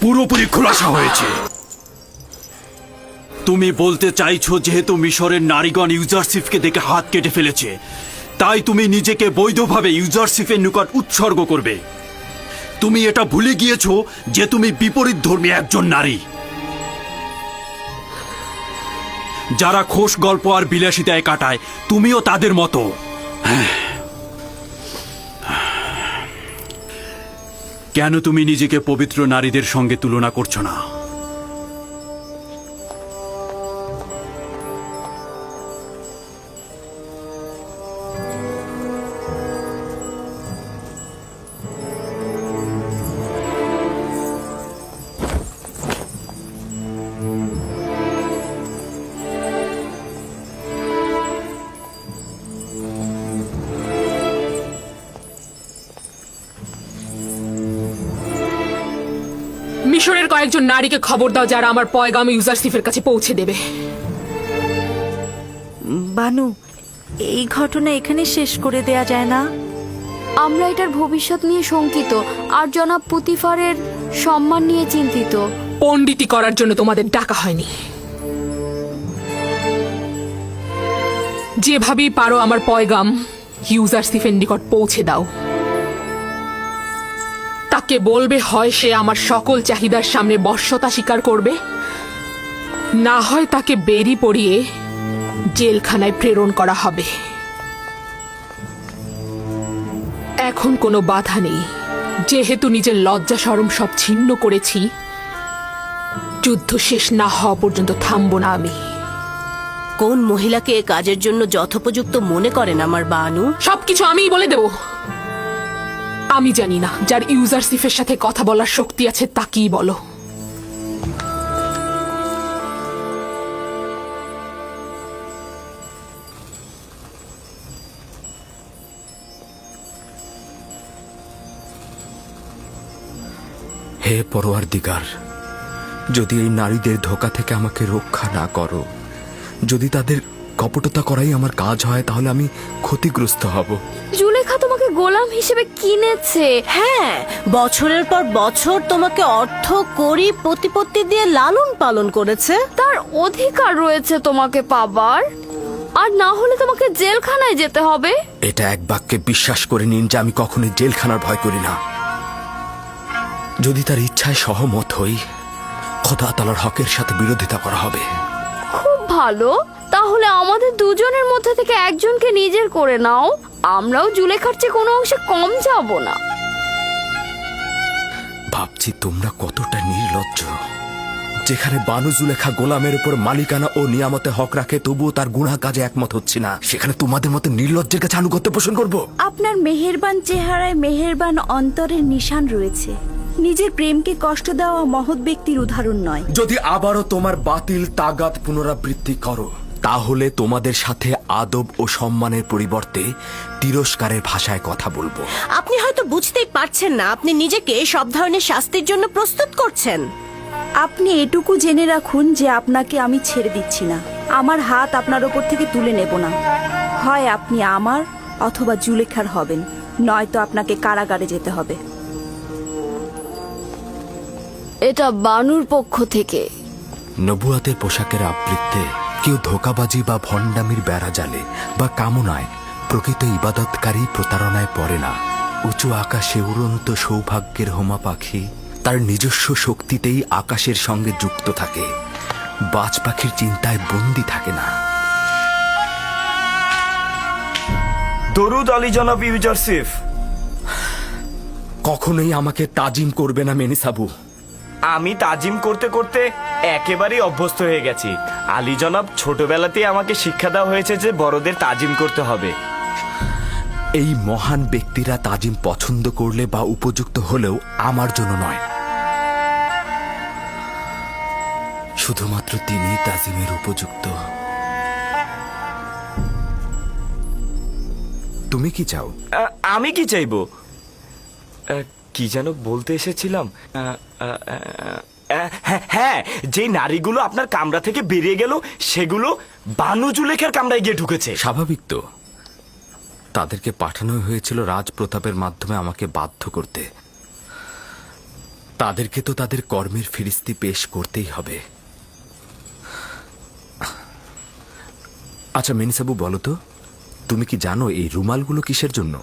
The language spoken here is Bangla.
পুরোপুরি খোলাসা হয়েছে। তুমি বলতে চাইছো যেহেতু মিশরের নারীগণ ইউজারশিপকে দেখে হাত কেটে ফেলেছে, তাই তুমি নিজেকে বৈধভাবে ইউজারশিপের নিকট উৎসর্গ করবে। তুমি এটা ভুলে গিয়েছো যে তুমি বিপরীত ধর্মী একজন নারী। যারা খোশ গল্প আর বিলাসিতায় কাটায়, তুমিও তাদের মতো। কেন তুমি নিজেকে পবিত্র নারীদের সঙ্গে তুলনা করছ না? মিশরের কয়েকজন নারীকে খবর দাও যারা আমার পয়গাম ইউজারসিফের কাছে পৌঁছে দেবে। বানু এই ঘটনা এখানে শেষ করে দেয়া যায় না? আমরা এটার ভবিষ্যৎ নিয়ে শঙ্কিত আর জনাব পুতিফারের সম্মান নিয়ে চিন্তিত। পণ্ডিতি করার জন্য তোমাদের ডাকা হয়নি। যেভাবেই পারো আমার পয়গাম ইউজারসিফের নিকট পৌঁছে দাও। তাকে বলবে হয় সে আমার সকল চাহিদার সামনে বর্ষতা স্বীকার করবে? না হয় তাকে বেরি পড়িয়ে জেলখানায় প্রেরণ করা হবে। এখন কোনো বাধা নেই। যেহেতু নিজের লজ্জা সরম সব ছিন্ন করেছি যুদ্ধ শেষ না হওয়া পর্যন্ত থামবো না আমি। কোন মহিলাকে এ কাজের জন্য যথোপযুক্ত মনে করেন আমার বানু? সবকিছু আমিই বলে দেব। আমি জানি না যার ইউজারসিফের সাথে কথা বলার শক্তি আছে তাকেই বলো? হে পরোয়ার দিগার যদি এই নারীদের ধোকা থেকে আমাকে রক্ষা না করো যদি তাদের কপটতা করাই আমার কাজ হয় তাহলে আমি ক্ষতিগ্রস্ত হব। তোমাকে গোলাম হিসেবে কিনেছে। হ্যাঁ বছরের পর বছর তোমাকে অর্থ করি প্রতিপত্তি দিয়ে লালন পালন করেছে। তার অধিকার রয়েছে তোমাকে পাবার। আর না হলে তোমাকে জেলখানায় যেতে হবে। এটা এক বাক্যে বিশ্বাস করে নিন যে আমি কখনোই জেলখানার ভয় করি না। যদি তার ইচ্ছায় সহমত হই খোদা তালার হকের সাথে বিরোধিতা করা হবে। খুব ভালো। তাহলে আমাদের দুজনের মধ্যে থেকে একজনকে নিজের করে নাও। আমরাও জুলেখার চেয়ে কোনো অংশে কম যাব না। ভাবছি তোমরা কতটা নির্লজ্জ। যেখানে বানু জুলেখা গোলামের উপর মালিকানা ও নিয়ামতে হক রাখে তবুও তার গুণা কাজে একমত হচ্ছে না। সেখানে তোমাদের মতো নির্লজ্জের কাছে আনুগত্য পোষণ করব? আপনার মেহেরবান চেহারায় মেহেরবান অন্তরের নিশান রয়েছে। নিজের প্রেমকে কষ্ট দেওয়া মহৎ ব্যক্তির উদাহরণ নয়। যদি আবারও তোমার বাতিল তাগাত পুনরাবৃত্তি করো তাহলে তোমাদের সাথে আদব ও সম্মানের পরিবর্তে তিরস্কারের ভাষায় কথা বলব। আপনি হয়তো বুঝতেই পারছেন না আপনি নিজেকে সব ধরনের শাস্তির জন্য প্রস্তুত করছেন। আপনি এটুকু জেনে রাখুন যে আপনাকে আমি ছেড়ে দিচ্ছি না। আমার হাত আপনার ওপর থেকে তুলে নেব না। হয় আপনি আমার অথবা জুলেখার হবেন নয়তো আপনাকে কারাগারে যেতে হবে। এটা বানুর পক্ষ থেকে। নবুয়াতের পোশাকের আবৃত্তে কেউ ধোকাবাজি বা ভণ্ডামির বেড়া জালে বা কামনায় প্রকৃত ইবাদতকারী প্রতারণায় পড়ে না। উঁচু আকাশে উড়ন্ত সৌভাগ্যের হোমা পাখি তার নিজস্ব শক্তিতেই আকাশের সঙ্গে যুক্ত থাকে। বাজ পাখির চিন্তায় বন্দি থাকে না। দরুদ আলী জনাব ইউজারসিফ কখনোই আমাকে তাজিম করবে না মেনিসাবু। আমি তাজিম করতে করতে একেবারেই অভ্যস্ত হয়ে গেছি। আলী জনাব ছোটবেলাতেই আমাকে শিক্ষা দেওয়া হয়েছে যে বড়দের তাজিম করতে হবে। এই মহান ব্যক্তিরা তাজিম পছন্দ করলে বা উপযুক্ত হলেও আমার জন্য নয়। শুধুমাত্র তিনিই তাজিমের উপযুক্ত। তুমি কি চাও? আ, আমি কি চাইব? আ, কি যেন বলতে এসেছিলাম। আ, আ, আ, আ, হ্যাঁ, হ্যাঁ যে নারীগুলো আপনার কামরা থেকে বেরিয়ে গেল সেগুলো বানু জুলেখার কামরায় গিয়ে ঢুকেছে। স্বাভাবিক তো। তাদেরকে পাঠানো হয়েছিল রাজপ্রতাপের মাধ্যমে আমাকে বাধ্য করতে। তাদেরকে তো তাদের কর্মের ফিরিস্তি পেশ করতেই হবে। আচ্ছা মেনিসাবু বলো তো তুমি কি জানো এই রুমালগুলো কিসের জন্য?